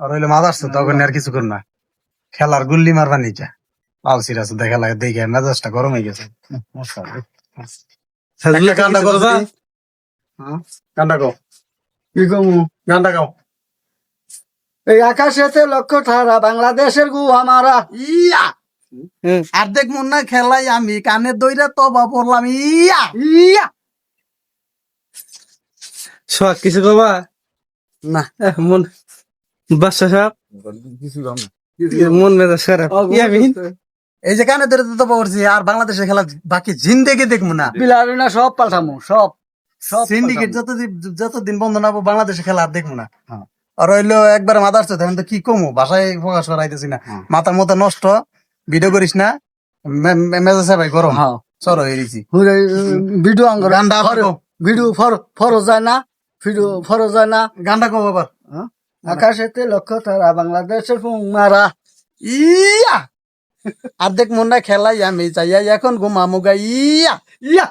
আর হইলে মাছ আসছে তখন আর কিছু কর না। খেলার গুল্লি মারবা নিচা। লাল সিরাজ দেখা লাগে দেখে মেজাজটা গরম হয়ে গেছে। একটা গানটা করো হ্যাঁ, গানটা গাও কি কমু? গানটা গাও এই আকাশেতে লক্ষ্য বাংলাদেশের গু আমারা। ইয়া! আর দেখ মন না খেলাই আমি কানে দইরা তবা পড়লাম ইয়া! ইয়া! সোহাগ কিছু কবা? না। মন সাহেব। মন মেজাজ খারাপ। ইয়ামিন এই যে কানে ধরে তবা পড়ছি আর বাংলাদেশের খেলা বাকি জিন্দেগি দেখব না। বিলারিনা সব পাল্টামু সব। সব সিন্ডিকেট যতদিন যতদিন বন্ধ না বাংলাদেশে খেলা আর দেখব না। আর হইল একবার মাথা আসছে তখন তো কি কমু? ভাষায় প্রকাশ করাইতেছি না। মাথার মতো নষ্ট ভিডিও করিস না। মেজাজ ভাই গরম। হ্যাঁ। সর হয়ে গেছি ভিডিও গানটা ভিডিও ফর ফরজ যায় না ভিডিও ফরজ যায় না। গান্ডা কম আবার। আকাশেতে লক্ষ্য তারা বাংলাদেশের মারা ইয়া! আর্ধেক মুন্ডা মন খেলাই আমি যাইয়া এখন ঘুমামুগা ইয়া! ইয়া!